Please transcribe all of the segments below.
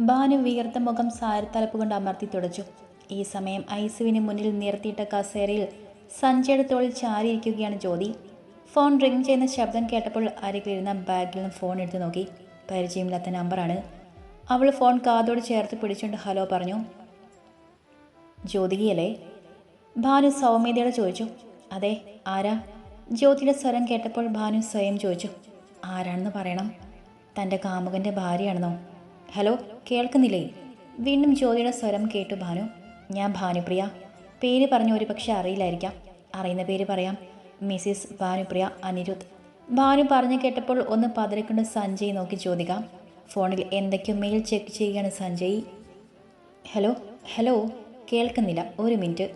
ഭാനു വിയർത്ത മുഖം സാരത്തലപ്പ് കൊണ്ട് അമർത്തി തുടച്ചു. ഈ സമയം ഐസുവിന് മുന്നിൽ നിർത്തിയിട്ട കസേരയിൽ സഞ്ജയുടെ തോളിൽ ചാരിയിരിക്കുകയാണ് ജ്യോതി. ഫോൺ റിംഗ് ചെയ്യുന്ന ശബ്ദം കേട്ടപ്പോൾ അരികിലിരുന്ന ബാഗിൽ നിന്ന് ഫോൺ എടുത്തു നോക്കി. പരിചയമില്ലാത്ത നമ്പറാണ്. അവൾ ഫോൺ കാതോട് ചേർത്ത് പിടിച്ചുകൊണ്ട് ഹലോ പറഞ്ഞു. ജ്യോതികയല്ലേ? ഭാനു സൗമ്യതയോടെ ചോദിച്ചു. അതെ ആരാ? ജ്യോതിയുടെ സ്വരം കേട്ടപ്പോൾ ഭാനു സ്വയം ചോദിച്ചു. ആരാണെന്ന് പറയണം? തന്റെ കാമുകന്റെ ഭാര്യയാണെന്നോ? ഹലോ കേൾക്കുന്നില്ലേ? വീണ്ടും ജ്യോതിയുടെ സ്വരം കേട്ടു ഭാനു. ഞാൻ ഭാനുപ്രിയ. പേര് പറഞ്ഞ ഒരു പക്ഷെ അറിയില്ലായിരിക്കാം. അറിയുന്ന പേര് പറയാം. മിസ്സിസ് ഭാനുപ്രിയ അനിരുദ്ധ്. ഭാനു പറഞ്ഞു കേട്ടപ്പോൾ ഒന്ന് പതറിക്കൊണ്ട് സഞ്ജയ് നോക്കി ചോദിക്കാം. ഫോണിൽ എന്തൊക്കെയോ മെയിൽ ചെക്ക് ചെയ്യുകയാണ് സഞ്ജയ്. Hello hello. കേൾക്കുന്നില്ല. ഒരു മിനിറ്റ്.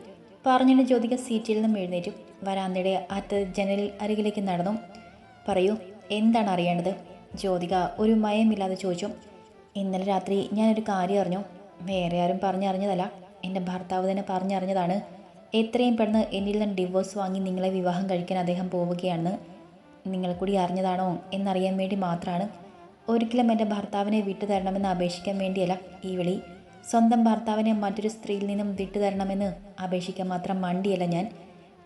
പറഞ്ഞിട്ട് ജ്യോതിക സീറ്റിൽ നിന്നും എഴുന്നേറ്റു. വരാന്തയുടെ അറ്റ ജനലിൽ അരികിലേക്ക് നടന്നു. പറയൂ എന്താണ് അറിയേണ്ടത്? ജ്യോതിക ഒരു മയമില്ലാതെ ചോദിച്ചു. ഇന്നലെ രാത്രി ഞാനൊരു കാര്യം അറിഞ്ഞു. വേറെ ആരും പറഞ്ഞറിഞ്ഞതല്ല. എന്റെ ഭർത്താവ് തന്നെ പറഞ്ഞറിഞ്ഞതാണ്. എത്രയും പെട്ടെന്ന് എന്നിൽ നിന്ന് ഡിവോഴ്സ് വാങ്ങി നിങ്ങളെ വിവാഹം കഴിക്കാൻ അദ്ദേഹം പോവുകയാണെന്ന് നിങ്ങൾ കൂടി അറിഞ്ഞതാണോ എന്നറിയാൻ വേണ്ടി മാത്രമാണ്. ഒരിക്കലും എന്റെ ഭർത്താവിനെ വിട്ടു തരണമെന്ന് അപേക്ഷിക്കാൻ വേണ്ടിയല്ല ഈ വിളി. സ്വന്തം ഭർത്താവിനെ മറ്റൊരു സ്ത്രീയിൽ നിന്നും വിട്ടു തരണമെന്ന് അപേക്ഷിക്കാൻ മാത്രം മണ്ടിയല്ല ഞാൻ.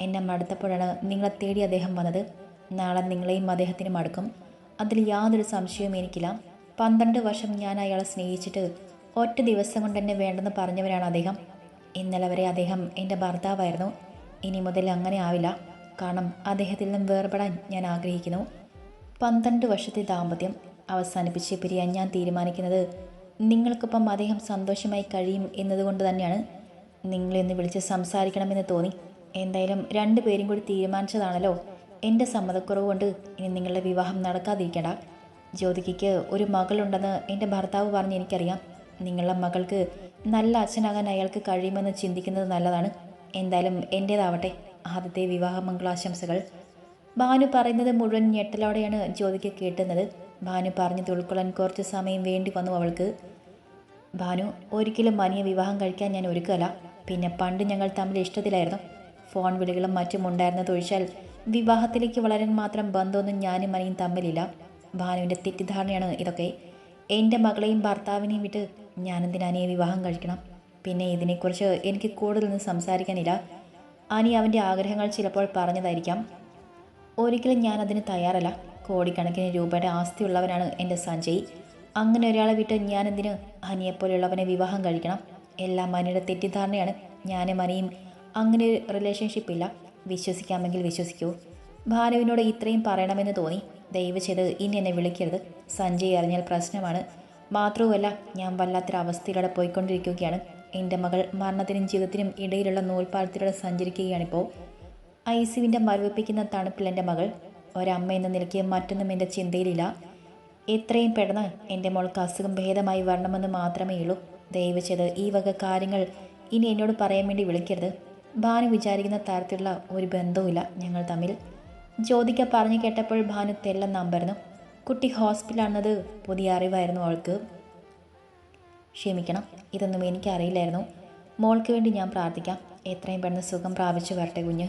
എന്നെ മടുത്തപ്പോഴാണ് നിങ്ങളെ തേടി അദ്ദേഹം വന്നത്. നാളെ നിങ്ങളെയും അദ്ദേഹത്തിനും മടുക്കും. അതിൽ യാതൊരു സംശയവും എനിക്കില്ല. പന്ത്രണ്ട് വർഷം ഞാൻ അയാളെ സ്നേഹിച്ചിട്ട് ഒറ്റ ദിവസം കൊണ്ട് തന്നെ വേണ്ടെന്ന് പറഞ്ഞവരാണ് അദ്ദേഹം. ഇന്നലെ വരെ അദ്ദേഹം എന്റെ ഭർത്താവായിരുന്നു. ഇനി മുതൽ അങ്ങനെ ആവില്ല. കാരണം അദ്ദേഹത്തിൽ നിന്നും വേർപെടാൻ ഞാൻ ആഗ്രഹിക്കുന്നു. പന്ത്രണ്ട് വർഷത്തെ ദാമ്പത്യം അവസാനിപ്പിച്ച് പിരിയാൻ ഞാൻ തീരുമാനിക്കുന്നത് നിങ്ങൾക്കൊപ്പം അദ്ദേഹം സന്തോഷമായി കഴിയും എന്നതുകൊണ്ട് തന്നെയാണ്. നിങ്ങളെന്ന് വിളിച്ച് സംസാരിക്കണമെന്ന് തോന്നി. എന്തായാലും രണ്ടു പേരും കൂടി തീരുമാനിച്ചതാണല്ലോ. എന്റെ സമ്മതക്കുറവ് കൊണ്ട് ഇനി നിങ്ങളുടെ വിവാഹം നടക്കാതിരിക്കണ്ട. ജ്യോതികയ്ക്ക് ഒരു മകളുണ്ടെന്ന് എന്റെ ഭർത്താവ് പറഞ്ഞ് എനിക്കറിയാം. നിങ്ങളുടെ മകൾക്ക് നല്ല അച്ഛനാകാൻ അയാൾക്ക് കഴിയുമെന്ന് ചിന്തിക്കുന്നത് നല്ലതാണ്. എന്തായാലും എന്റേതാവട്ടെ. ആദ്യത്തെ വിവാഹ മംഗളാശംസകൾ. ഭാനു പറയുന്നത് മുഴുവൻ ഞെട്ടലോടെയാണ് ജ്യോതിക്ക് കേട്ടുന്നത്. ഭാനു പറഞ്ഞത് ഉൾക്കൊള്ളാൻ കുറച്ച് സമയം വേണ്ടി വന്നു അവൾക്ക്. ഭാനു ഒരിക്കലും മനിയെ വിവാഹം കഴിക്കാൻ ഞാൻ ഒരുക്കല്ല പിന്നെ പണ്ട് ഞങ്ങൾ തമ്മിൽ ഇഷ്ടത്തിലായിരുന്നു. ഫോൺ വിളികളും മറ്റും ഉണ്ടായിരുന്നതൊഴിച്ചാൽ വിവാഹത്തിലേക്ക് വളരാൻ മാത്രം ബന്ധമൊന്നും ഞാനും മനിയും തമ്മിലില്ല. ഭാനുവിന്റെ തെറ്റിദ്ധാരണയാണ് ഇതൊക്കെ. എന്റെ മകളെയും ഭർത്താവിനെയും വിട്ട് ഞാനെന്തിനാനിയെ വിവാഹം കഴിക്കണം? പിന്നെ ഇതിനെക്കുറിച്ച് എനിക്ക് കൂടുതലൊന്നും സംസാരിക്കാനില്ല. അനി അവന്റെ ആഗ്രഹങ്ങൾ ചിലപ്പോൾ പറഞ്ഞതായിരിക്കാം. ഒരിക്കലും ഞാനതിന് തയ്യാറല്ല. കോടിക്കണക്കിന് രൂപയുടെ ആസ്തിയുള്ളവനാണ് എന്റെ സഞ്ജയ്. അങ്ങനെ ഒരാളെ വിട്ട് ഞാനെന്തിന് അനിയെപ്പോലെയുള്ളവനെ വിവാഹം കഴിക്കണം? എല്ലാം അനിയുടെ തെറ്റിദ്ധാരണയാണ്. ഞാനും അനിയും അങ്ങനെ ഒരു റിലേഷൻഷിപ്പ് ഇല്ല. വിശ്വസിക്കാമെങ്കിൽ വിശ്വസിക്കൂ. ഭാനുവിനോട് ഇത്രയും പറയണമെന്ന് തോന്നി. ദയവ് ചെയ്ത് ഇനി എന്നെ വിളിക്കരുത്. സഞ്ജയ് അറിഞ്ഞാൽ പ്രശ്നമാണ്. മാത്രവുമല്ല ഞാൻ വല്ലാത്തൊരവസ്ഥയിലൂടെ പോയിക്കൊണ്ടിരിക്കുകയാണ്. എന്റെ മകൾ മരണത്തിനും ജീവിതത്തിനും ഇടയിലുള്ള നൂൽപ്പാലത്തിലൂടെ സഞ്ചരിക്കുകയാണിപ്പോൾ. ഐസിവിന്റെ മരവിപ്പിക്കുന്ന തണുപ്പിൽ എന്റെ മകൾ ഒരമ്മ എന്ന നിലയ്ക്ക് മറ്റൊന്നും എന്റെ ചിന്തയിലില്ല. എത്രയും പെട്ടെന്ന് എന്റെ മോൾക്ക് അസുഖം ഭേദമായി വരണമെന്ന് മാത്രമേ ഉള്ളൂ. ദയവ് ചെയ്ത് ഈ വക കാര്യങ്ങൾ ഇനി എന്നോട് പറയാൻ വേണ്ടി വിളിക്കരുത്. ഭാനു വിചാരിക്കുന്ന തരത്തിലുള്ള ഒരു ബന്ധവുമില്ല ഞങ്ങൾ തമ്മിൽ. ജ്യോതിക പറഞ്ഞു കേട്ടപ്പോൾ ഭാനു തെല്ലം നമ്പർന്നു കുട്ടി ഹോസ്പിറ്റലാണെന്നത് പുതിയ അറിവായിരുന്നു അവൾക്ക്. ക്ഷമിക്കണം ഇതൊന്നും എനിക്കറിയില്ലായിരുന്നു. മോൾക്ക് വേണ്ടി ഞാൻ പ്രാർത്ഥിക്കാം. എത്രയും പെട്ടെന്ന് സുഖം പ്രാപിച്ചു വരട്ടെ കുഞ്ഞ്.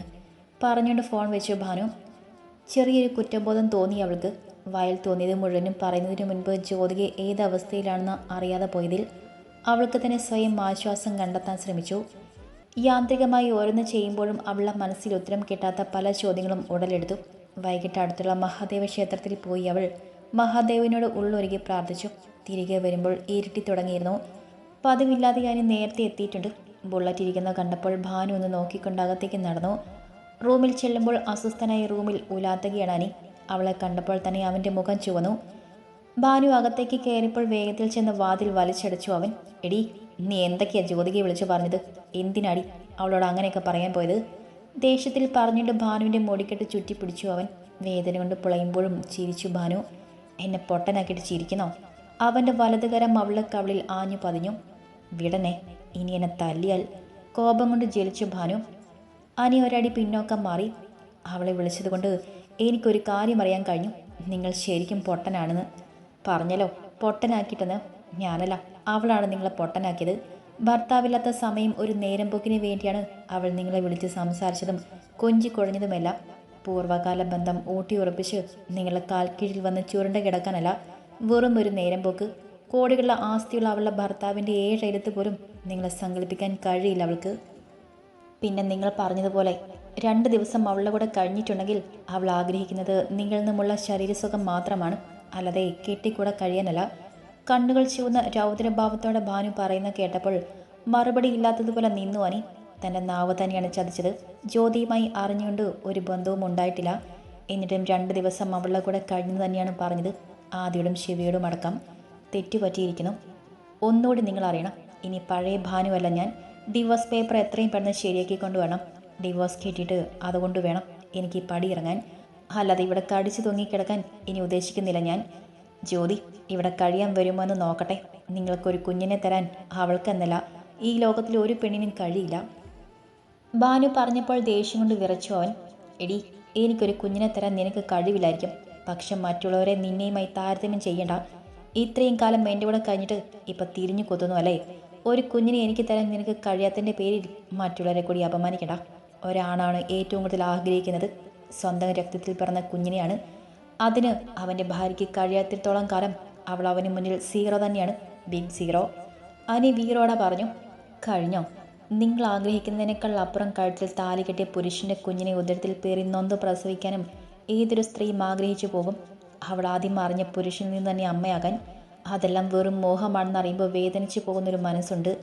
പറഞ്ഞുകൊണ്ട് ഫോൺ വെച്ചു ഭാനു. ചെറിയൊരു കുറ്റബോധം തോന്നി അവൾക്ക്. വയൽ തോന്നിയത് മുഴുവനും പറയുന്നതിന് മുൻപ് ജ്യോതിക ഏത് അറിയാതെ പോയതിൽ അവൾക്ക് തന്നെ സ്വയം ആശ്വാസം കണ്ടെത്താൻ ശ്രമിച്ചു. യാന്ത്രികമായി ഓരോന്ന് ചെയ്യുമ്പോഴും അവളുടെ മനസ്സിൽ ഉത്തരം കിട്ടാത്ത പല ചോദ്യങ്ങളും ഉടലെടുത്തു. വൈകിട്ട് അടുത്തുള്ള മഹാദേവ ക്ഷേത്രത്തിൽ പോയി അവൾ മഹാദേവനോട് ഉള്ളൊരുകി പ്രാർത്ഥിച്ചു. തിരികെ വരുമ്പോൾ ഇരുട്ടി തുടങ്ങിയിരുന്നു. പതിവില്ലാതെ ഞാൻ നേരത്തെ എത്തിയിട്ടുണ്ട്. ബുള്ളറ്റ് ഇരിക്കുന്ന കണ്ടപ്പോൾ ഭാനു ഒന്ന് നോക്കിക്കൊണ്ട് അകത്തേക്ക് നടന്നു. റൂമിൽ ചെല്ലുമ്പോൾ അസ്വസ്ഥനായി റൂമിൽ ഉലാത്തുകയാണ് അനി. അവളെ കണ്ടപ്പോൾ തന്നെ അവന്റെ മുഖം ചുവന്നു. ഭാനു അകത്തേക്ക് കയറിയപ്പോൾ വേഗത്തിൽ ചെന്ന് വാതിൽ വലിച്ചടച്ചു അവൻ. എടി നീ എന്തൊക്കെയാ ജ്യോതികയെ വിളിച്ചു പറഞ്ഞത്? എന്തിനാടി അവളോട് അങ്ങനെയൊക്കെ പറയാൻ പോയത്? ദേഷ്യത്തിൽ പറഞ്ഞിട്ട് ഭാനുവിന്റെ ചുറ്റി പിടിച്ചു അവൻ. വേദന കൊണ്ട് പുളയുമ്പോഴും ചിരിച്ചു ഭാനു. എന്നെ പൊട്ടനാക്കിയിട്ട് ചിരിക്കുന്നോ? അവന്റെ വലതുകരം അവളുടെ കവളിൽ ആഞ്ഞു പതിഞ്ഞു. വിടനെ ഇനി എന്നെ തല്ലിയാൽ കോപം കൊണ്ട് ജലിച്ചു ഭാനു. അനി ഒരടി പിന്നോക്കം മാറി. അവളെ വിളിച്ചതുകൊണ്ട് എനിക്കൊരു കാര്യം അറിയാൻ കഴിഞ്ഞു. നിങ്ങൾ ശരിക്കും പൊട്ടനാണെന്ന്. പറഞ്ഞല്ലോ പൊട്ടനാക്കിയിട്ടെന്ന്. ഞാനല്ല അവളാണ് നിങ്ങളെ പൊട്ടനാക്കിയത്. ഭർത്താവില്ലാത്ത സമയം ഒരു നേരം പോക്കിന് വേണ്ടിയാണ് അവൾ നിങ്ങളെ വിളിച്ച് സംസാരിച്ചതും കൊഞ്ചി കുഴഞ്ഞതുമെല്ലാം. പൂർവകാല ബന്ധം ഊട്ടിയുറപ്പിച്ച് നിങ്ങളെ കാൽക്കീഴിൽ വന്ന് ചുരുണ്ട കിടക്കാനല്ല വെറും ഒരു നേരം പോക്ക് കോടികളുടെ ആസ്തിയുള്ള അവളുടെ ഭർത്താവിന്റെ ഏഴെഴുത്ത് പോലും നിങ്ങളെ സങ്കല്പിക്കാൻ കഴിയില്ല അവൾക്ക്. പിന്നെ നിങ്ങൾ പറഞ്ഞതുപോലെ രണ്ട് ദിവസം അവളുടെ കൂടെ കഴിഞ്ഞിട്ടുണ്ടെങ്കിൽ അവൾ ആഗ്രഹിക്കുന്നത് നിങ്ങളിൽ നിന്നുമുള്ള ശരീരസുഖം മാത്രമാണ്. അല്ലാതെ കെട്ടിക്കൂടെ കഴിയാനല്ല. കണ്ണുകൾ ചുവന്ന രൗദ്രഭാവത്തോടെ ഭാനു പറയുന്ന കേട്ടപ്പോൾ മറുപടി ഇല്ലാത്തതുപോലെ നിന്നു അനി. തന്റെ നാവ് തന്നെയാണ് ചതിച്ചത്. ജ്യോതിയുമായി അറിഞ്ഞുകൊണ്ട് ഒരു ബന്ധവും ഉണ്ടായിട്ടില്ല. എന്നിട്ടും രണ്ട് ദിവസം അവളുടെ കൂടെ കഴിഞ്ഞു തന്നെയാണ് പറഞ്ഞത്. ആദ്യയോടും ശിവയോടും അടക്കം തെറ്റുപറ്റിയിരിക്കുന്നു. ഒന്നുകൂടി നിങ്ങൾ അറിയണം. ഇനി പഴയ ഭാനുവല്ല ഞാൻ. ഡിവോഴ്സ് പേപ്പർ എത്രയും പെട്ടെന്ന് ശരിയാക്കി കൊണ്ടുവേണം ഡിവോഴ്സ് കിട്ടിയിട്ട് അതുകൊണ്ട് വേണം എനിക്ക് പടി ഇറങ്ങാൻ. അല്ലാതെ ഇവിടെ കടിച്ചു തൂങ്ങിക്കിടക്കാൻ ഇനി ഉദ്ദേശിക്കുന്നില്ല ഞാൻ. ജ്യോതി ഇവിടെ കഴിയാൻ വരുമോ എന്ന് നോക്കട്ടെ. നിങ്ങൾക്കൊരു കുഞ്ഞിനെ തരാൻ അവൾക്കെന്നല്ല ഈ ലോകത്തിൽ ഒരു പെണ്ണിനും കഴിയില്ല. ഭാനു പറഞ്ഞപ്പോൾ ദേഷ്യം കൊണ്ട് വിറച്ചു അവൻ. എടി എനിക്കൊരു കുഞ്ഞിനെ തരാൻ നിനക്ക് കഴിവില്ലായിരിക്കും. പക്ഷെ മറ്റുള്ളവരെ നിന്നെയുമായി താരതമ്യം ചെയ്യണ്ട. ഇത്രയും കാലം എന്റെ കൂടെ കഴിഞ്ഞിട്ട് ഇപ്പം തിരിഞ്ഞു കൊത്തുന്നു അല്ലേ? ഒരു കുഞ്ഞിനെ എനിക്ക് തരാൻ നിനക്ക് കഴിയാത്തതിന്റെ പേരിൽ മറ്റുള്ളവരെ കൂടി അപമാനിക്കണ്ട. ഒരാണാണ് ഏറ്റവും കൂടുതൽ ആഗ്രഹിക്കുന്നത്. സ്വന്തം രക്തത്തിൽ പിറന്ന കുഞ്ഞിനെയാണ്. അതിന് അവന്റെ ഭാര്യയ്ക്ക് കഴിയാത്തിടത്തോളം കാലം അവൾ അവന് മുന്നിൽ സീറോ തന്നെയാണ്. Big zero. അനി വീറോടെ പറഞ്ഞു കഴിഞ്ഞോ? നിങ്ങൾ ആഗ്രഹിക്കുന്നതിനേക്കാൾ അപ്പുറം കഴുത്തിൽ താലി കെട്ടിയ പുരുഷന്റെ കുഞ്ഞിനെ ഉദരത്തിൽ പേറി നൊന്ത് പ്രസവിക്കാനും ഏതൊരു സ്ത്രീയും ആഗ്രഹിച്ചു പോകും. അവൾ ആദ്യം അറിഞ്ഞ പുരുഷനിൽ നിന്ന് തന്നെ അമ്മയാകാൻ. അതെല്ലാം വെറും മോഹമാണെന്ന് അറിയുമ്പോൾ വേദനിച്ചു പോകുന്നൊരു മനസ്സുണ്ട്.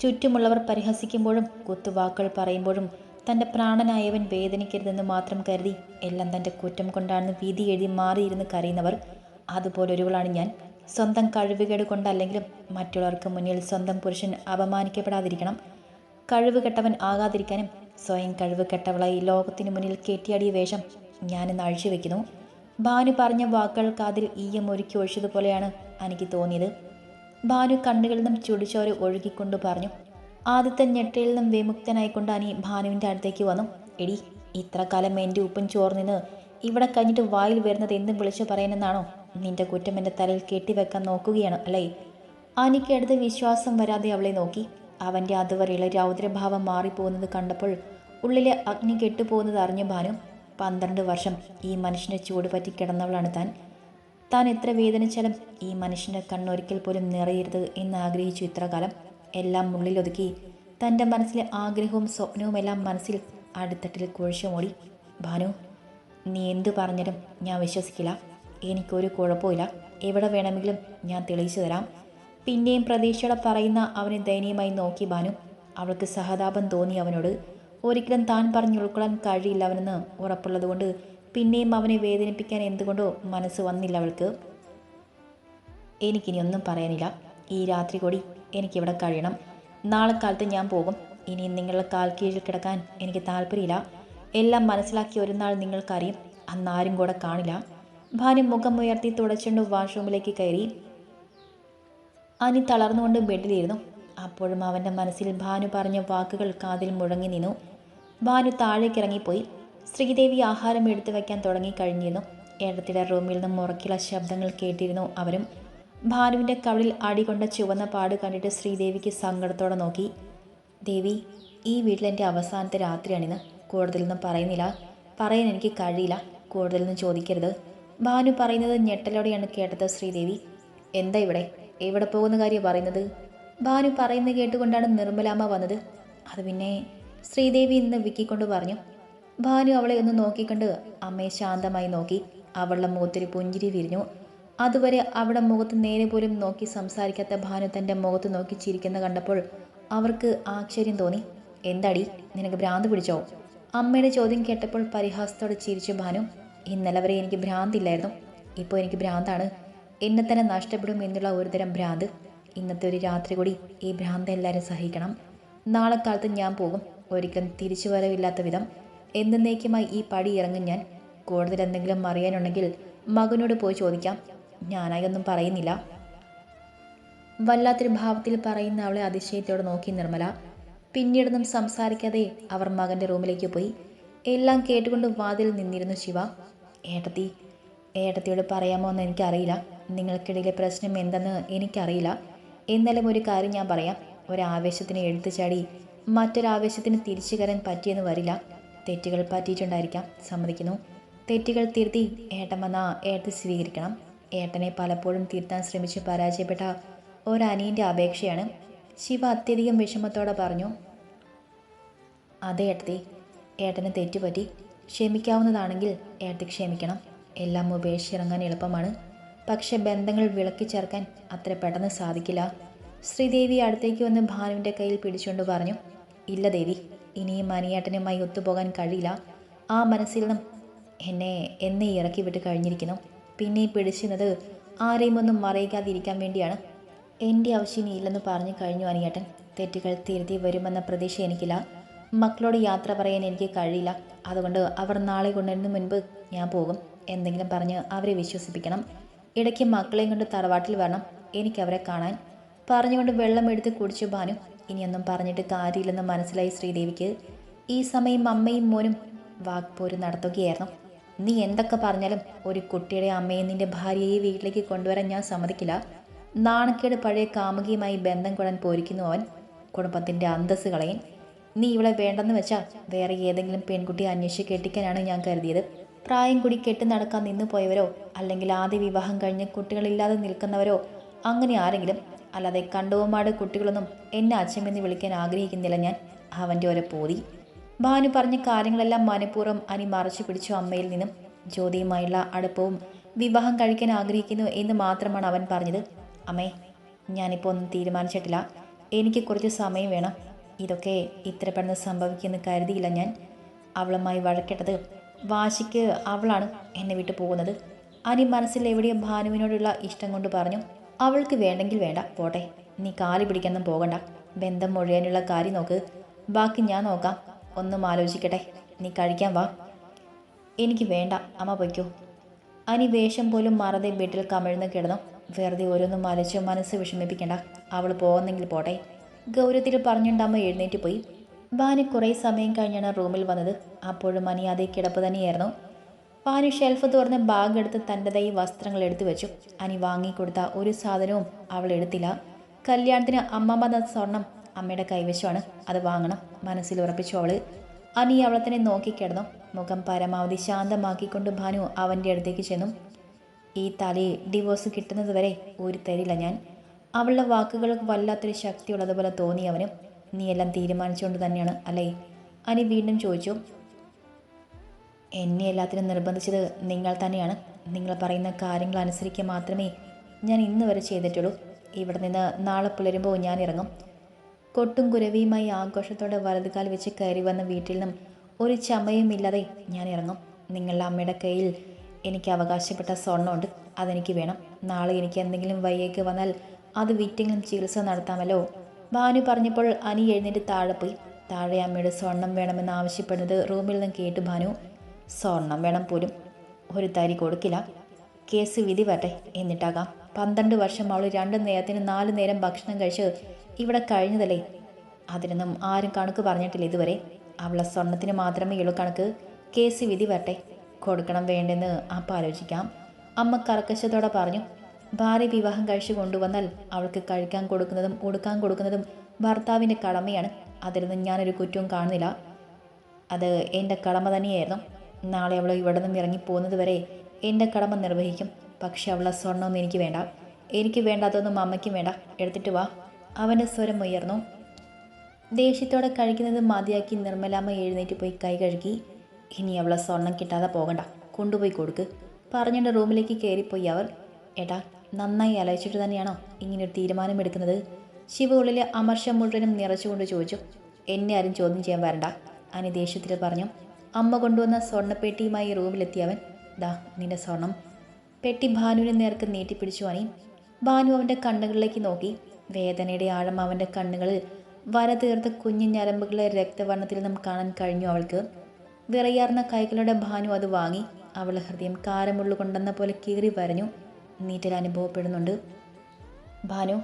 ചുറ്റുമുള്ളവർ പരിഹസിക്കുമ്പോഴും കുത്തുവാക്കുകൾ പറയുമ്പോഴും തന്റെ പ്രാണനായവൻ വേദനിക്കരുതെന്ന് മാത്രം കരുതി എല്ലാം തന്റെ കുറ്റം കൊണ്ടാണെന്ന് വീതി എഴുതി മാറിയിരുന്ന് കരയുന്നവർ. അതുപോലൊരുവളാണ് ഞാൻ. സ്വന്തം കഴിവുകേട് കൊണ്ടല്ലെങ്കിലും മറ്റുള്ളവർക്ക് മുന്നിൽ സ്വന്തം പുരുഷൻ അപമാനിക്കപ്പെടാതിരിക്കണം. കഴിവ് കെട്ടവൻ ആകാതിരിക്കാനും സ്വയം കഴിവ് കെട്ടവളായി ലോകത്തിന് മുന്നിൽ കെട്ടിയാടിയ വേഷം ഞാനിന്ന് അഴിച്ചുവെക്കുന്നു ഭാനു പറഞ്ഞ വാക്കുകൾ കാതിൽ ഈയം ഒരുക്കി ഒഴിച്ചതുപോലെയാണ് എനിക്ക് തോന്നിയത്. ഭാനു കണ്ണുകളിൽ നിന്നും ചുടിച്ചോരെ ഒഴുകിക്കൊണ്ട് പറഞ്ഞു ആദ്യത്തെ ഞെട്ടയിൽ നിന്നും വിമുക്തനായിക്കൊണ്ട് അനി ഭാനുവിന്റെ അടുത്തേക്ക് വന്നു. എടി ഇത്ര കാലം എന്റെ ഉപ്പും ചോർന്നിന്ന് ഇവിടെ കഴിഞ്ഞിട്ട് വായിൽ വരുന്നത് എന്തും വിളിച്ചു പറയാനെന്നാണോ നിന്റെ കുറ്റം എന്റെ തലയിൽ കെട്ടിവെക്കാൻ നോക്കുകയാണ് അല്ലേ? അനിക്ക് അടുത്ത് വിശ്വാസം വരാതെ അവളെ നോക്കി. അവന്റെ അതുവരെയുള്ള രൗദ്രഭാവം മാറിപ്പോകുന്നത് കണ്ടപ്പോൾ ഉള്ളിലെ അഗ്നി കെട്ടുപോകുന്നത് അറിഞ്ഞ ഭാനു പന്ത്രണ്ട് വർഷം ഈ മനുഷ്യന്റെ ചൂട് പറ്റി കിടന്നവളാണ് താൻ. താൻ എത്ര വേദനിച്ചാലും ഈ മനുഷ്യന്റെ കണ്ണൊരിക്കൽ പോലും നിറയരുത് എന്ന് ആഗ്രഹിച്ചു ഇത്ര കാലം എല്ലാം ഉള്ളിലൊതുക്കി തന്റെ മനസ്സിലെ ആഗ്രഹവും സ്വപ്നവും എല്ലാം മനസ്സിൽ അടുത്തട്ടിൽ കുഴിച്ചുമൂടി ഭാനു നീ എന്തു പറഞ്ഞാലും ഞാൻ വിശ്വസിക്കില്ല. എനിക്കൊരു കുഴപ്പമില്ല എവിടെ വേണമെങ്കിലും ഞാൻ തെളിയിച്ചു തരാം പിന്നെയും പ്രതീക്ഷയോടെ പറയുന്ന അവനെ ദയനീയമായി നോക്കി ഭാനു. അവൾക്ക് സഹതാപം തോന്നി അവനോട്. ഒരിക്കലും താൻ പറഞ്ഞു ഉൾക്കൊള്ളാൻ കഴിയില്ല അവനെന്ന് ഉറപ്പുള്ളതുകൊണ്ട് പിന്നെയും അവനെ വേദനിപ്പിക്കാൻ എന്തുകൊണ്ടോ മനസ്സ് വന്നില്ല അവൾക്ക്. എനിക്കിനി ഒന്നും പറയാനില്ല. ഈ രാത്രി കൂടി എനിക്കിവിടെ കഴിയണം. നാളെ കാലത്ത് ഞാൻ പോകും. ഇനി നിങ്ങളുടെ കാൽ കീഴിൽ കിടക്കാൻ എനിക്ക് താല്പര്യമില്ല എല്ലാം മനസ്സിലാക്കി ഒരു നാൾ നിങ്ങൾക്കറിയും. അന്നാരും കൂടെ കാണില്ല. ഭാര്യ മുഖം ഉയർത്തി തുടച്ചുകൊണ്ട് വാഷ്റൂമിലേക്ക് കയറി. അനി തളർന്നുകൊണ്ട് ബെഡിലിരുന്നു. അപ്പോഴും അവന്റെ മനസ്സിൽ ഭാനു പറഞ്ഞ വാക്കുകൾ കാതിൽ മുഴങ്ങി നിന്നു. ഭാനു താഴേക്കിറങ്ങിപ്പോയി. ശ്രീദേവി ആഹാരം എടുത്തു വയ്ക്കാൻ തുടങ്ങിക്കഴിഞ്ഞിരുന്നു. ഏടത്തിയുടെ റൂമിൽ നിന്നും മുറക്കിയുള്ള ശബ്ദങ്ങൾ കേട്ടിരുന്നു അവരും. ഭാനുവിന്റെ കവിളിൽ അടികൊണ്ട ചുവന്ന പാട് കണ്ടിട്ട് ശ്രീദേവിക്ക് സങ്കടത്തോടെ നോക്കി. ദേവി ഈ വീട്ടിൽ എന്റെ അവസാനത്തെ രാത്രിയാണിന്ന്. കൂടുതലൊന്നും പറയുന്നില്ല. പറയാൻ എനിക്ക് കഴിയില്ല. കൂടുതലൊന്നും ചോദിക്കരുത് ഭാനു പറയുന്നത് ഞെട്ടലോടെയാണ് കേട്ടത് ശ്രീദേവി. എന്താ ഇവിടെ? എവിടെ പോകുന്ന കാര്യം പറയുന്നത് ഭാനു പറയുന്നത് കേട്ടുകൊണ്ടാണ് നിർമ്മലാമ്മ വന്നത്. അത് പിന്നെ ശ്രീദേവി ഇന്ന് വിക്കിക്കൊണ്ട് പറഞ്ഞു. ഭാനു അവളെ ഒന്ന് നോക്കിക്കൊണ്ട്. അമ്മയെ ശാന്തമായി നോക്കി. അവളുടെ മുഖത്തൊരു പുഞ്ചിരി വിരിഞ്ഞു. അതുവരെ അവിടെ മുഖത്ത് നേരെ പോലും നോക്കി സംസാരിക്കാത്ത ഭാനു തന്റെ മുഖത്ത് നോക്കി ചിരിക്കുന്ന കണ്ടപ്പോൾ അവർക്ക് ആശ്ചര്യം തോന്നി. എന്താടി നിനക്ക് ഭ്രാന്ത് പിടിച്ചോ? അമ്മയുടെ ചോദ്യം കേട്ടപ്പോൾ പരിഹാസത്തോടെ ചിരിച്ചു ഭാനു ഇന്നലെ വരെ എനിക്ക് ഭ്രാന്തില്ലായിരുന്നു. ഇപ്പോൾ എനിക്ക് ഭ്രാന്താണ്. എന്നെ തന്നെ നഷ്ടപ്പെടും എന്നുള്ള ഒരുതരം ഭ്രാന്ത്. ഇന്നത്തെ ഒരു രാത്രി കൂടി ഈ ഭ്രാന്ത് എല്ലാവരും സഹിക്കണം. നാളെ കാലത്ത് ഞാൻ പോകും. ഒരിക്കലും തിരിച്ചു വരവില്ലാത്ത വിധം. എന്നേക്കുമായി ഈ പടി ഇറങ്ങും ഞാൻ. കൂടുതൽ എന്തെങ്കിലും അറിയാനുണ്ടെങ്കിൽ മകനോട് പോയി ചോദിക്കാം. ഞാനായി ഒന്നും പറയുന്നില്ല. വല്ലാത്തൊരു ഭാവത്തിൽ പറയുന്ന അവളെ അതിശയത്തോടെ നോക്കി നിർമ്മല. പിന്നീടൊന്നും സംസാരിക്കാതെ അവർ മകന്റെ റൂമിലേക്ക് പോയി. എല്ലാം കേട്ടുകൊണ്ട് വാതിൽ നിന്നിരുന്നു ശിവ. ഏട്ടത്തി ഏട്ടത്തിയോട് പറയാമോ എന്ന് എനിക്കറിയില്ല. നിങ്ങൾക്കിടയിലെ പ്രശ്നം എന്തെന്ന് എനിക്കറിയില്ല. എന്നാലും ഒരു കാര്യം ഞാൻ പറയാം. ഒരാവേശത്തിന് എടുത്തു ചാടി മറ്റൊരാവേശത്തിന് തിരിച്ചു കയറാൻ പറ്റിയെന്ന് വരില്ല. തെറ്റുകൾ പറ്റിയിട്ടുണ്ടായിരിക്കാം. സമ്മതിക്കുന്നു. തെറ്റുകൾ തിരുത്തി ഏട്ടം വന്നാൽ ഏട്ടത്തി സ്വീകരിക്കണം. ഏട്ടനെ പലപ്പോഴും തിരുത്താൻ ശ്രമിച്ച് പരാജയപ്പെട്ട ഒരനിയന്റെ അപേക്ഷയാണ് ശിവ അത്യധികം വിഷമത്തോടെ പറഞ്ഞു അതെ ഏട്ടത്തി ഏട്ടന് തെറ്റുപറ്റി ക്ഷമിക്കാവുന്നതാണെങ്കിൽ ഏട്ടത്തി ക്ഷമിക്കണം. എല്ലാം ഉപേക്ഷിച്ചിറങ്ങാൻ എളുപ്പമാണ്. പക്ഷെ ബന്ധങ്ങൾ വിളക്കി ചേർക്കാൻ അത്ര പെട്ടെന്ന് സാധിക്കില്ല. ശ്രീദേവി അടുത്തേക്ക് വന്ന് ഭാനുവിന്റെ കയ്യിൽ പിടിച്ചുകൊണ്ട് പറഞ്ഞു ഇല്ല ദേവി ഇനിയും മനിയേട്ടനുമായി ഒത്തുപോകാൻ കഴിയില്ല. ആ മനസ്സിൽ നിന്നും എന്നെ എന്നെ ഇറക്കി വിട്ട് കഴിഞ്ഞിരിക്കുന്നു. പിന്നെ പിടിച്ചിരുന്നത് ആരെയും ഒന്നും മറയിക്കാതിരിക്കാൻ വേണ്ടിയാണ്. എന്റെ ആവശ്യം ഇല്ലെന്ന് പറഞ്ഞു കഴിഞ്ഞു അനിയേട്ടൻ. തെറ്റുകൾ തിരുത്തി വരുമെന്ന പ്രതീക്ഷ എനിക്കില്ല. മക്കളോട് യാത്ര പറയാൻ എനിക്ക് കഴിയില്ല. അതുകൊണ്ട് അവർ നാളെ കൊണ്ടുവരുന്ന മുൻപ് ഞാൻ പോകും. എന്തെങ്കിലും പറഞ്ഞ് അവരെ വിശ്വസിപ്പിക്കണം. ഇടയ്ക്ക് മക്കളെയും കൊണ്ട് തറവാട്ടിൽ വരണം. എനിക്കവരെ കാണാൻ. പറഞ്ഞുകൊണ്ട് വെള്ളം എടുത്ത് കുടിച്ചു ബാനു ഇനിയൊന്നും പറഞ്ഞിട്ട് കാര്യമില്ലെന്ന് മനസ്സിലായി ശ്രീദേവിക്ക്. ഈ സമയം അമ്മയും മോനും വാക്പോര് നടത്തുകയായിരുന്നു. നീ എന്തൊക്കെ പറഞ്ഞാലും ഒരു കുട്ടിയുടെ അമ്മയെ നിന്റെ ഭാര്യയെ വീട്ടിലേക്ക് കൊണ്ടുവരാൻ ഞാൻ സമ്മതിക്കില്ല. നാണക്കേട് പഴയ കാമുകിയുമായി ബന്ധം കൊടാൻ പോരിക്കുന്നു അവൻ. കുടുംബത്തിന്റെ അന്തസ് കളയൻ. നീ ഇവളെ വേണ്ടെന്ന് വെച്ചാൽ വേറെ ഏതെങ്കിലും പെൺകുട്ടിയെ അന്വേഷിച്ച് കെട്ടിക്കാനാണ് ഞാൻ കരുതിയത്. പ്രായം കൂടി കെട്ടി നടക്കാൻ നിന്നു പോയവരോ അല്ലെങ്കിൽ ആദ്യ വിവാഹം കഴിഞ്ഞ് കുട്ടികളില്ലാതെ നിൽക്കുന്നവരോ അങ്ങനെ ആരെങ്കിലും. അല്ലാതെ കണ്ടുപോമാട് കുട്ടികളൊന്നും എന്നെ അച്ഛമെന്ന് വിളിക്കാൻ ആഗ്രഹിക്കുന്നില്ല ഞാൻ. അവന്റെ ഒരു പോതി. ഭാനു പറഞ്ഞ കാര്യങ്ങളെല്ലാം മനഃപൂർവം അനി മറച്ചു പിടിച്ചു അമ്മയിൽ നിന്നും. ജ്യോതിയുമായുള്ള അടുപ്പവും വിവാഹം കഴിക്കാൻ ആഗ്രഹിക്കുന്നു എന്ന് മാത്രമാണ് അവൻ പറഞ്ഞത്. അമ്മേ ഞാനിപ്പോൾ ഒന്നും തീരുമാനിച്ചിട്ടില്ല. എനിക്ക് കുറച്ച് സമയം വേണം. ഇതൊക്കെ ഇത്ര പെട്ടെന്ന് സംഭവിക്കുമെന്ന് കരുതിയില്ല ഞാൻ. അവളുമായി വഴക്കിട്ടത് വാശിക്ക് അവളാണ് എന്നെ വിട്ടു പോകുന്നത്. അനി മനസ്സിൽ എവിടെയോ ഭാനുവിനോടുള്ള ഇഷ്ടം കൊണ്ട് പറഞ്ഞു അവൾക്ക് വേണ്ടെങ്കിൽ വേണ്ട പോട്ടെ. നീ കാൽ പിടിക്കാനൊന്നും പോകണ്ട. ബന്ധം മുഴുവനുള്ള കാര്യം നോക്ക്. ബാക്കി ഞാൻ നോക്കാം. ഒന്നും ആലോചിക്കട്ടെ. നീ കഴിക്കാൻ വാ. എനിക്ക് വേണ്ട. അമ്മ പൊയ്ക്കോ. അനി വേഷം പോലും മറന്നെ വീട്ടിൽ കമിഴ്ന്ന് കിടന്നു. വെറുതെ ഓരോന്നും ആലോചിച്ച് മനസ്സ് വിഷമിപ്പിക്കണ്ട. അവൾ പോകുന്നെങ്കിൽ പോട്ടെ. ഗൗരവത്തിൽ പറഞ്ഞുകൊണ്ട് അമ്മ എഴുന്നേറ്റ് പോയി. വാന് കുറേ സമയം കഴിഞ്ഞാണ് റൂമിൽ വന്നത്. അപ്പോഴും അനി അതേ കിടപ്പ് തന്നെയായിരുന്നു. വാന് ഷെൽഫ് തുറന്ന് ബാഗ് എടുത്ത് തന്റെതായി വസ്ത്രങ്ങൾ എടുത്തു വെച്ചു. അനി വാങ്ങിക്കൊടുത്ത ഒരു സാധനവും അവൾ എടുത്തില്ല. കല്യാണത്തിന് അമ്മമ്മ സ്വർണം അമ്മയുടെ കൈവശമാണ്. അത് വാങ്ങണം. മനസ്സിൽ ഉറപ്പിച്ചു അവൾ. അനി അവളെ തന്നെ നോക്കിക്കിടന്നു. മുഖം പരമാവധി ശാന്തമാക്കിക്കൊണ്ട് ഭാനു അവന്റെ അടുത്തേക്ക് ചെന്നു. ഈ തലയെ ഡിവോഴ്സ് കിട്ടുന്നത് വരെ ഒരു തരില്ല ഞാൻ. അവളുടെ വാക്കുകൾക്ക് വല്ലാത്തൊരു ശക്തിയുള്ളതുപോലെ തോന്നി അവന്. നീ എല്ലാം തീരുമാനിച്ചുകൊണ്ട് തന്നെയാണ് അല്ലേ? അനി വീണ്ടും ചോദിച്ചു. എന്നെ എല്ലാത്തിനും നിർബന്ധിച്ചത് നിങ്ങൾ തന്നെയാണ്. നിങ്ങൾ പറയുന്ന കാര്യങ്ങൾ അനുസരിക്കുക മാത്രമേ ഞാൻ ഇന്ന് വരെ ചെയ്തിട്ടുള്ളൂ. ഇവിടെ നിന്ന് നാളെ പുലരുമ്പോൾ ഞാൻ ഇറങ്ങും. കൊട്ടും കുരവിയുമായി ആഘോഷത്തോടെ വലതുകാൽ വെച്ച് കയറി വന്ന വീട്ടിൽ നിന്നും ഒരു ചമയുമില്ലാതെ ഞാൻ ഇറങ്ങും. നിങ്ങളുടെ അമ്മയുടെ കയ്യിൽ എനിക്ക് അവകാശപ്പെട്ട സ്വർണമുണ്ട് അതെനിക്ക് വേണം. നാളെ എനിക്ക് എന്തെങ്കിലും വയ്യേക്ക് വന്നാൽ അത് വിറ്റെങ്കിലും ചികിത്സ നടത്താമല്ലോ. ഭാനു പറഞ്ഞപ്പോൾ അനി എഴുന്നേറ്റ് താഴെ പോയി. താഴെ അമ്മയുടെ സ്വർണം വേണമെന്ന് ആവശ്യപ്പെടുന്നത് റൂമിൽ നിന്ന് കേട്ടു ഭാനു സ്വർണം വേണം പോലും. ഒരു തരി കൊടുക്കില്ല. കേസ് വിധി വരട്ടെ. എന്നിട്ടാകാം. പന്ത്രണ്ട് വർഷം അവൾ രണ്ട് നേരത്തിന് നാല് നേരം ഭക്ഷണം കഴിച്ച് ഇവിടെ കഴിഞ്ഞതല്ലേ? അതിനൊന്നും ആരും കണക്ക് പറഞ്ഞിട്ടില്ല ഇതുവരെ. അവളെ സ്വർണത്തിന് മാത്രമേ ഉള്ളൂ കണക്ക്. കേസ് വിധി വരട്ടെ. കൊടുക്കണം വേണ്ടെന്ന് അപ്പ ആലോചിക്കാം. അമ്മ കർക്കശത്തോടെ പറഞ്ഞു ഭാര്യ വിവാഹം കഴിച്ചു കൊണ്ടുവന്നാൽ അവൾക്ക് കഴിക്കാൻ കൊടുക്കുന്നതും ഉടുക്കാൻ കൊടുക്കുന്നതും ഭർത്താവിന്റെ കടമയാണ്. അതിലൊന്നും ഞാനൊരു കുറ്റവും കാണുന്നില്ല. അത് എന്റെ കടമ തന്നെയായിരുന്നു. നാളെ അവൾ ഇവിടെ നിന്ന് ഇറങ്ങിപ്പോകുന്നത് വരെ എന്റെ കടമ നിർവഹിക്കും. പക്ഷെ അവളെ സ്വർണമൊന്നും എനിക്ക് വേണ്ട. എനിക്ക് വേണ്ടാത്തതൊന്നും അമ്മയ്ക്കും വേണ്ട. എടുത്തിട്ട് വാ. അവന്റെ സ്വരം ഉയർന്നു. ദേഷ്യത്തോടെ കഴിക്കുന്നത് മതിയാക്കി നിർമ്മലാമ്മ എഴുന്നേറ്റ് പോയി കൈ കഴുകി ഇനി അവളെ സ്വർണം കിട്ടാതെ പോകണ്ട കൊണ്ടുപോയി കൊടുക്ക് പറഞ്ഞിട്ട് റൂമിലേക്ക് കയറിപ്പോയി അവർ. ഏട്ടാ നന്നായി ആലോചിച്ചിട്ട് തന്നെയാണോ ഇങ്ങനൊരു തീരുമാനം എടുക്കുന്നത്? ശിവ ഉള്ളിലെ അമർഷം മുഴുവനും നിറച്ചുകൊണ്ട് ചോദിച്ചു. എന്നെ ആരും ചോദ്യം ചെയ്യാൻ വരണ്ട അനി ദേഷ്യത്തിൽ പറഞ്ഞു. അമ്മ കൊണ്ടുവന്ന സ്വർണപ്പെട്ടിയുമായി റൂമിലെത്തിയവൻ ദാ നിന്റെ സ്വർണം. പെട്ടി ഭാനുവിനെ നേർക്ക് നീട്ടിപ്പിടിച്ചു അനി ഭാനു അവന്റെ കണ്ണുകളിലേക്ക് നോക്കി. വേദനയുടെ ആഴം അവന്റെ കണ്ണുകളിൽ വര തീർത്ത കുഞ്ഞു ഞരമ്പുകളെ രക്തവർണത്തിൽ നിന്നും കാണാൻ കഴിഞ്ഞു അവൾക്ക്. വിറയാർന്ന കൈകളുടെ ഭാനു അത് വാങ്ങി അവൾ ഹൃദയം കാരമുള്ളു കൊണ്ടെന്ന പോലെ കീറി വരഞ്ഞു. നീറ്റൽ അനുഭവപ്പെടുന്നുണ്ട്. ഭാനു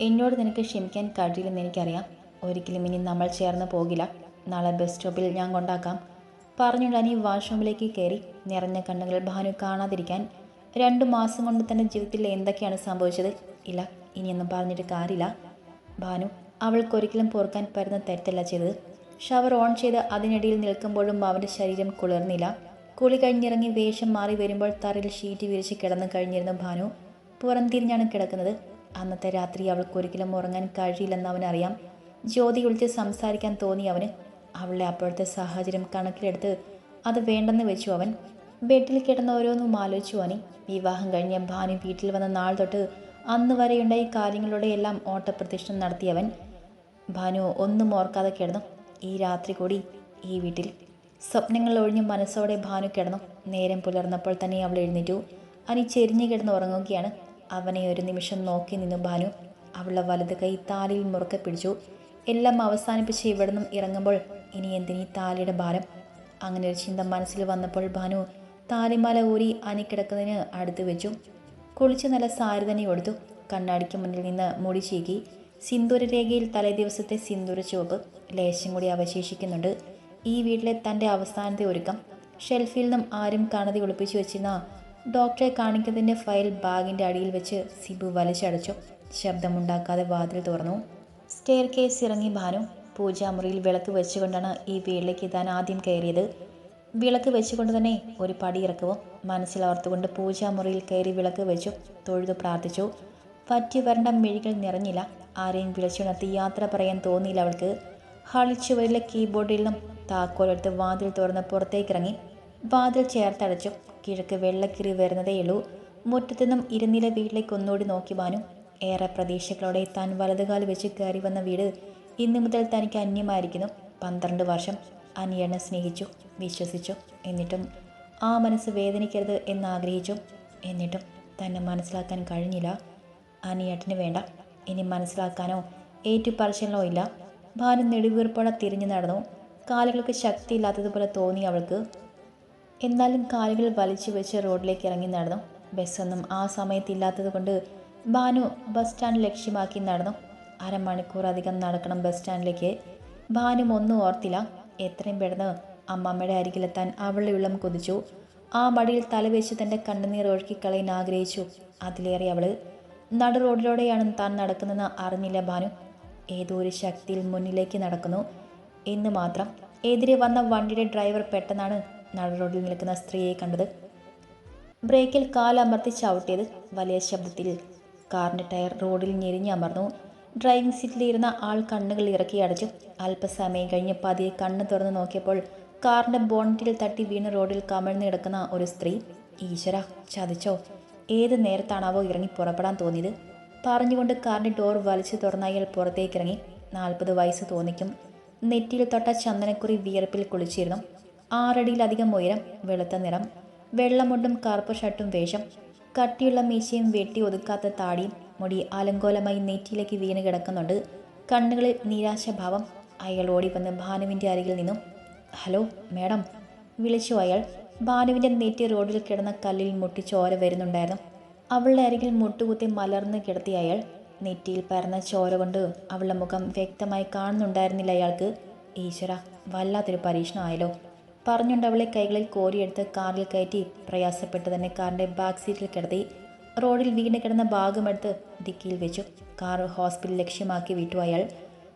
എന്നോട് നിനക്ക് ക്ഷമിക്കാൻ കഴിയില്ലെന്ന് എനിക്കറിയാം. ഒരിക്കലും ഇനി നമ്മൾ ചേർന്ന് പോകില്ല. നാളെ ബസ് സ്റ്റോപ്പിൽ ഞാൻ കൊണ്ടാക്കാം. പറഞ്ഞുകൊണ്ട് അനി വാഷ്റൂമിലേക്ക് കയറി നിറഞ്ഞ കണ്ണുകൾ ഭാനു കാണാതിരിക്കാൻ രണ്ടു മാസം കൊണ്ട് തന്റെ ജീവിതത്തിൽ എന്തൊക്കെയാണ് സംഭവിച്ചത്? ഇല്ല. ഇനിയൊന്നും പറഞ്ഞിട്ട് കാര്യമില്ല. ഭാനു അവൾക്കൊരിക്കലും പൊറുക്കാൻ പറ്റുന്ന തരത്തില്ല ചെയ്തത്. ഷവർ ഓൺ ചെയ്ത് അതിനിടയിൽ നിൽക്കുമ്പോഴും അവന്റെ ശരീരം കുളിർന്നില്ല. കുളി കഴിഞ്ഞിറങ്ങി വേഷം മാറി വരുമ്പോൾ തറയിൽ ഷീറ്റ് വിരിച്ച് കിടന്നു കഴിഞ്ഞിരുന്ന ഭാനു. പുറംതിരിഞ്ഞാണ് കിടക്കുന്നത്. അന്നത്തെ രാത്രി അവൾക്കൊരിക്കലും ഉറങ്ങാൻ കഴിയില്ലെന്ന് അവനറിയാം. ജ്യോതി വിളിച്ച് സംസാരിക്കാൻ തോന്നി അവന്. അവളുടെ അപ്പോഴത്തെ സാഹചര്യം കണക്കിലെടുത്ത് അത് വേണ്ടെന്ന് വെച്ചു അവൻ. ബെഡിൽ കിടന്ന ഓരോന്നും ആലോചിച്ചു അനി വിവാഹം കഴിഞ്ഞ ഭാനു വീട്ടിൽ വന്ന നാൾ തൊട്ട് അന്ന് വരെയുണ്ടായ കാര്യങ്ങളുടെ എല്ലാം ഓട്ടപ്രദക്ഷിണം നടത്തിയവൻ. ഭാനു ഒന്നും ഓർക്കാതെ കിടന്നു. ഈ രാത്രി കൂടി ഈ വീട്ടിൽ. സ്വപ്നങ്ങൾ ഒഴിഞ്ഞ് മനസ്സോടെ ഭാനു കിടന്നു. നേരം പുലർന്നപ്പോൾ തന്നെ അവൾ എഴുന്നേറ്റു. അനി ചെരിഞ്ഞു കിടന്ന് ഉറങ്ങുകയാണ്. അവനെ ഒരു നിമിഷം നോക്കി നിന്നു ഭാനു. അവളുടെ വലത് കൈ താലിയിൽ മുറുക്കെ പിടിച്ചു. എല്ലാം അവസാനിപ്പിച്ച് ഇവിടെ നിന്നും ഇറങ്ങുമ്പോൾ ഇനി എന്തിനീ താലിയുടെ ഭാരം? അങ്ങനെ ഒരു ചിന്ത മനസ്സിൽ വന്നപ്പോൾ ഭാനു താലിമാല ഊരി അനി കിടക്കുന്നതിന് അടുത്ത് വെച്ചു. കുളിച്ച് നല്ല സാരി തന്നെ കൊടുത്തു. കണ്ണാടിക്ക് മുന്നിൽ നിന്ന് മുടി ചീകി സിന്ദൂര രേഖയിൽ തലേ ദിവസത്തെ സിന്ദൂര ചുവപ്പ് ലേശം കൂടി അവശേഷിക്കുന്നുണ്ട്. ഈ വീട്ടിലെ തന്റെ അവസാനത്തെ ഒരുക്കം. ഷെൽഫിൽ നിന്നും ആരും കാണാതെ ഒളിപ്പിച്ചു വെച്ചിരുന്ന ഡോക്ടറെ കാണിക്കുന്നതിന്റെ ഫയൽ ബാഗിന്റെ അടിയിൽ വെച്ച് സിബു വലിച്ചടച്ചു. ശബ്ദമുണ്ടാക്കാതെ വാതിൽ തുറന്നു. സ്റ്റെയർ കേസ് ഇറങ്ങി ഭാനു പൂജാമുറിയിൽ വിളക്ക് വെച്ചുകൊണ്ടാണ് ഈ വീട്ടിലേക്ക് താൻ ആദ്യം കയറിയത്. വിളക്ക് വെച്ചുകൊണ്ട് തന്നെ ഒരു പടി ഇറക്കവും? മനസ്സിൽ ഓർത്തുകൊണ്ട് പൂജാമുറിയിൽ കയറി വിളക്ക് വെച്ചു തൊഴുതു പ്രാർത്ഥിച്ചു. പറ്റി വരണ്ട മിഴികൾ നിറഞ്ഞില്ല. ആരെയും വിളിച്ചുണർത്തി യാത്ര പറയാൻ തോന്നിയില്ല അവൾക്ക്. ഹാളിൽ കീബോർഡിൽ നിന്നും താക്കോലെടുത്ത് വാതിൽ തുറന്ന് പുറത്തേക്കിറങ്ങി. വാതിൽ ചേർത്തടച്ചു. കിഴക്ക് വെള്ളക്കിറി വരുന്നതേയുള്ളൂ മുറ്റത്തുനിന്നും ഇരുന്നില വീട്ടിലേക്ക് ഒന്നുകൂടി നോക്കി വാനും ഏറെ പ്രതീക്ഷകളോടെ താൻ വലതുകാൽ വെച്ച് കയറി വന്ന വീട് ഇന്നു മുതൽ തനിക്ക് അന്യമായിരിക്കുന്നു. പന്ത്രണ്ട് വർഷം. അനിയനെ സ്നേഹിച്ചു വിശ്വസിച്ചു. എന്നിട്ടും ആ മനസ്സ് വേദനിക്കരുത് എന്നാഗ്രഹിച്ചു. എന്നിട്ടും തന്നെ മനസ്സിലാക്കാൻ കഴിഞ്ഞില്ല. അനിയേട്ടന് വേണ്ട. ഇനി മനസ്സിലാക്കാനോ ഏറ്റുപറച്ചിലോ ഇല്ല. ഭാര്യ നെടുവീർപ്പോടെ തിരിഞ്ഞു നടന്നു. കാലുകൾക്ക് ശക്തിയില്ലാത്തതുപോലെ തോന്നി അവൾക്ക്. എന്നാലും കാലുകൾ വലിച്ചു വെച്ച് റോഡിലേക്ക് ഇറങ്ങി നടന്നു. ബസ്സൊന്നും ആ സമയത്ത് കൊണ്ട് ഭാനു ബസ് സ്റ്റാൻഡ് ലക്ഷ്യമാക്കി നടന്നു. അരമണിക്കൂർ അധികം നടക്കണം ബസ് സ്റ്റാൻഡിലേക്ക്. ഭാനു ഒന്നും ഓർത്തില്ല. എത്രയും പെട്ടെന്ന് അമ്മമ്മയുടെ അരികിലെത്താൻ അവളുടെ ഉള്ളം കൊതിച്ചു. ആ മടിയിൽ തലവെച്ച് തന്റെ കണ്ണുനീർ ഒഴുക്കിക്കളയാൻ ആഗ്രഹിച്ചു. അതിലേറെ അവൾ നടു റോഡിലൂടെയാണ് താൻ നടക്കുന്നതെന്ന് അറിഞ്ഞില്ല ഭാനു. ഏതോ ഒരു ശക്തിയിൽ മുന്നിലേക്ക് നടക്കുന്നു. എന്ന് മാത്രം എതിരെ വന്ന വണ്ടിയുടെ ഡ്രൈവർ പെട്ടെന്നാണ് നട റോഡിൽ നിൽക്കുന്ന സ്ത്രീയെ കണ്ടത്. ബ്രേക്കിൽ കാലമർത്തി ചവിട്ടിയത് വലിയ ശബ്ദത്തിൽ. കാറിന്റെ ടയർ റോഡിൽ ഞെരിഞ്ഞമർന്നു ഡ്രൈവിംഗ് സീറ്റിലിരുന്ന ആൾ കണ്ണുകൾ ഇറക്കി അടച്ചു. അല്പസമയം കഴിഞ്ഞ് പതിയെ കണ്ണ് തുറന്ന് നോക്കിയപ്പോൾ കാറിന്റെ ബോണറ്റിൽ തട്ടി വീണ് റോഡിൽ കമിഴ്ന്ന് കിടക്കുന്ന ഒരു സ്ത്രീ ഈശ്വര ചതിച്ചോ. ഏത് നേരത്താണാവോ ഇറങ്ങി പുറപ്പെടാൻ തോന്നിയത്? പറഞ്ഞുകൊണ്ട് കാറിന്റെ ഡോർ വലിച്ചു തുറന്നയാൽ പുറത്തേക്ക് ഇറങ്ങി. നാൽപ്പത് വയസ്സ് തോന്നിക്കും. നെറ്റിയിൽ തൊട്ട ചന്ദനക്കുറി വിയർപ്പിൽ കുളിച്ചിരുന്നു. ആറടിയിലധികം ഉയരം വെളുത്ത നിറം വെള്ളമുണ്ടും കറുപ്പ് ഷർട്ടും വേഷം കട്ടിയുള്ള മീശയും വെട്ടി ഒതുക്കാത്ത താടിയും മുടി ആലങ്കോലമായി നെറ്റിയിലേക്ക് വീണ് കിടക്കുന്നുണ്ട്. കണ്ണുകളിൽ നിരാശഭാവം. അയാൾ ഓടി വന്ന് ഭാനുവിന്റെ അരികിൽ നിന്നും ഹലോ മേഡം വിളിച്ചു അയാൾ. ഭാനുവിന്റെ നെറ്റി റോഡിൽ കിടന്ന കല്ലിൽ മുട്ടി ചോര വരുന്നുണ്ടായിരുന്നു. അവളുടെ അരികിൽ മുട്ടുകുത്തി മലർന്ന് കിടത്തി അയാൾ. നെറ്റിയിൽ പരന്ന ചോര കൊണ്ട് അവളുടെ മുഖം വ്യക്തമായി കാണുന്നുണ്ടായിരുന്നില്ല അയാൾക്ക്. ഈശ്വര വല്ലാത്തൊരു പരീക്ഷണമായല്ലോ പറഞ്ഞുകൊണ്ട് അവളെ കൈകളിൽ കോരിയെടുത്ത് കാറിൽ കയറ്റി പ്രയാസപ്പെട്ട് തന്നെ കാറിന്റെ ബാക്ക് സീറ്റിൽ കിടത്തി. റോഡിൽ വീണ് കിടന്ന ഭാഗമെടുത്ത് ഡിക്കിയിൽ വെച്ചു. കാർ ഹോസ്പിറ്റൽ ലക്ഷ്യമാക്കി വിട്ടു അയാൾ.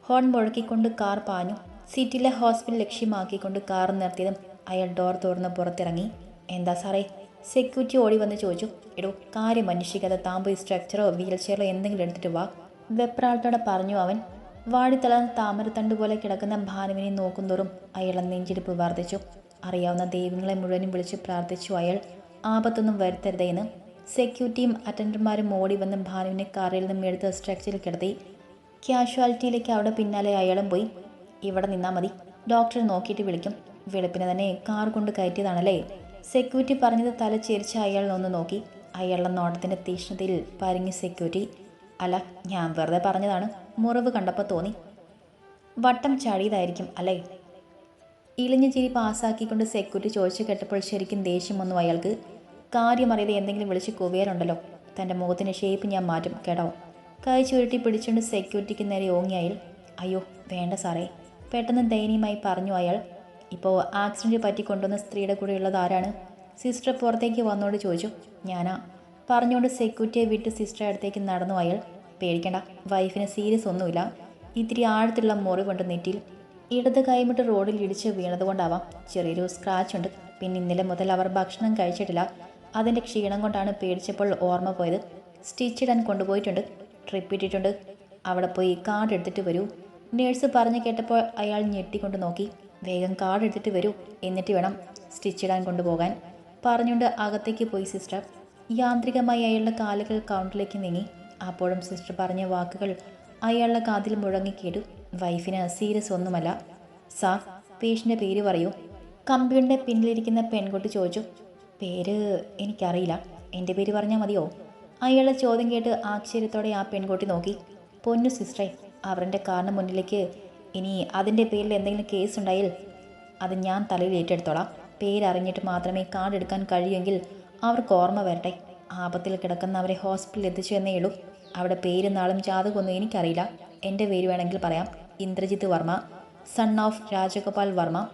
ഹോൺ മുഴക്കിക്കൊണ്ട് കാർ പാഞ്ഞു. സീറ്റിലെ ഹോസ്പിറ്റൽ ലക്ഷ്യമാക്കിക്കൊണ്ട് കാർ നിർത്തിയതും അയാൾ ഡോർ തുറന്ന് പുറത്തിറങ്ങി. എന്താ സാറേ? സെക്യൂരിറ്റി ഓടി വന്ന് ചോദിച്ചു. എടോ കാര്യം അന്വേഷിക്കാതെ താമ്പ് സ്ട്രക്ചറോ വീൽ ചെയറോ എന്തെങ്കിലും എടുത്തിട്ട് വാ വെപ്രാളത്തോടെ പറഞ്ഞു അവൻ. വാടിത്തളർന്ന് താമരത്തണ്ട് പോലെ കിടക്കുന്ന ഭാനുവിനെ നോക്കുന്തോറും അയാളെ നെഞ്ചിടിപ്പ് വർദ്ധിച്ചു. അറിയാവുന്ന ദൈവങ്ങളെ മുഴുവനും വിളിച്ച് പ്രാർത്ഥിച്ചു അയാൾ. ആപത്തൊന്നും വരുത്തരുതേന്ന്. സെക്യൂരിറ്റിയും അറ്റൻഡർമാരും ഓടി വന്ന് ഭാനുവിനെ കാറിൽ നിന്നും എടുത്ത് സ്ട്രക്ചറിൽ കിടത്തി. ക്യാഷ്വാലിറ്റിയിലേക്ക് അവിടെ പിന്നാലെ അയാളും പോയി. ഇവിടെ നിന്നാൽ മതി. ഡോക്ടർ നോക്കിയിട്ട് വിളിക്കും. വെളുപ്പിനെ തന്നെ കാർ കൊണ്ട് കയറ്റിയതാണല്ലേ? സെക്യൂരിറ്റി പറഞ്ഞത് തല ചേരിച്ച് അയാൾ ഒന്ന് നോക്കി. അയാളുടെ നോട്ടത്തിന്റെ തീഷ്ണതയിൽ പരിങ്ങി സെക്യൂരിറ്റി അല്ല ഞാൻ വെറുതെ പറഞ്ഞതാണ്. മുറിവ് കണ്ടപ്പോൾ തോന്നി. വട്ടം ചാടിയതായിരിക്കും അല്ലേ? ഇളിഞ്ഞ ചിരി പാസ്സാക്കിക്കൊണ്ട് സെക്യൂരിറ്റി ചോദിച്ചു കേട്ടപ്പോൾ ശരിക്കും ദേഷ്യം വന്നു അയാൾക്ക്. കാര്യമറിയാതെ എന്തെങ്കിലും വിളിച്ച് കുവിയാറുണ്ടല്ലോ തന്റെ മുഖത്തിന്റെ ഷേപ്പ് ഞാൻ മാറ്റും കേട്ടോ? കൈ ചുരുട്ടി പിടിച്ചുകൊണ്ട് സെക്യൂരിറ്റിക്ക് നേരെ ഓങ്ങിയായി അയ്യോ വേണ്ട സാറേ. പെട്ടെന്ന് ദയനീയമായി പറഞ്ഞു അയാൾ ഇപ്പോൾ ആക്സിഡന്റ് പറ്റി കൊണ്ടുവന്ന സ്ത്രീയുടെ കൂടെ ഉള്ളത് ആരാണ്? സിസ്റ്റർ പുറത്തേക്ക് വന്നോട് ചോദിച്ചു. ഞാനാ. പറഞ്ഞുകൊണ്ട് സെക്യൂരിറ്റിയെ വിട്ട് സിസ്റ്റർ അടുത്തേക്ക് നടന്നു അയാൾ പേടിക്കണ്ട വൈഫിന് സീരിയസ് ഒന്നുമില്ല. ഇത്തിരി ആഴത്തുള്ള മുറിവുണ്ട് നെറ്റിയിൽ. ഇടത് കൈമിട്ട് റോഡിൽ ഇടിച്ച് വീണതുകൊണ്ടാവാം. ചെറിയൊരു സ്ക്രാച്ച് ഉണ്ട്. പിന്നെ ഇന്നലെ മുതൽ അവർ ഭക്ഷണം കഴിച്ചിട്ടില്ല. അതിന്റെ ക്ഷീണം കൊണ്ടാണ് പേടിച്ചപ്പോൾ ഓർമ്മ പോയത്. സ്റ്റിച്ച് ഇടാൻ കൊണ്ടുപോയിട്ടുണ്ട്. ട്രിപ്പ് ഇട്ടിട്ടുണ്ട്. അവിടെ പോയി കാർഡ് എടുത്തിട്ട് വരൂ. നേഴ്സ് പറഞ്ഞു കേട്ടപ്പോൾ അയാൾ ഞെട്ടിക്കൊണ്ട് നോക്കി. വേഗം കാർഡ് എടുത്തിട്ട് വരൂ. എന്നിട്ട് വേണം സ്റ്റിച്ച് ഇടാൻ കൊണ്ടുപോകാൻ. പറഞ്ഞുകൊണ്ട് അകത്തേക്ക് പോയി സിസ്റ്റർ. യാന്ത്രികമായി അയാളുടെ കാലുകൾ കൗണ്ടറിലേക്ക് നീങ്ങി. അപ്പോഴും സിസ്റ്റർ പറഞ്ഞ വാക്കുകൾ അയാളുടെ കാതിൽ മുഴങ്ങിക്കേട്ടു വൈഫിന് സീരിയസ് ഒന്നുമല്ല. സാർ പേഷ്യന്റെ പേര് പറയൂ. കമ്പ്യൂട്ടറിന്റെ പിന്നിലിരിക്കുന്ന പെൺകുട്ടി ചോദിച്ചു. പേര് എനിക്കറിയില്ല. എന്റെ പേര് പറഞ്ഞാൽ മതിയോ? അയാളെ ചോദ്യം കേട്ട് ആശ്ചര്യത്തോടെ ആ പെൺകുട്ടി നോക്കി. പൊന്നു സിസ്റ്ററെ അവരുടെ കാറിന് മുന്നിലേക്ക് ഇനി അതിന്റെ പേരിൽ എന്തെങ്കിലും കേസ് ഉണ്ടായാൽ അത് ഞാൻ തലയിൽ ഏറ്റെടുത്തോളാം. പേരറിഞ്ഞിട്ട് മാത്രമേ കാർഡ് എടുക്കാൻ കഴിയുമെങ്കിൽ അവർക്ക് ഓർമ്മ വരട്ടെ. ആപത്തിൽ കിടക്കുന്ന അവരെ ഹോസ്പിറ്റലിൽ എത്തിച്ചു എന്നേ ഉള്ളൂ. അവിടെ പേരും നാളും ജാതകമൊന്നും എനിക്കറിയില്ല. എന്റെ പേര് വേണമെങ്കിൽ പറയാം. Indrajith Varma son of Rajagopal Varma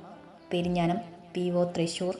Perinjanam P O Thrissur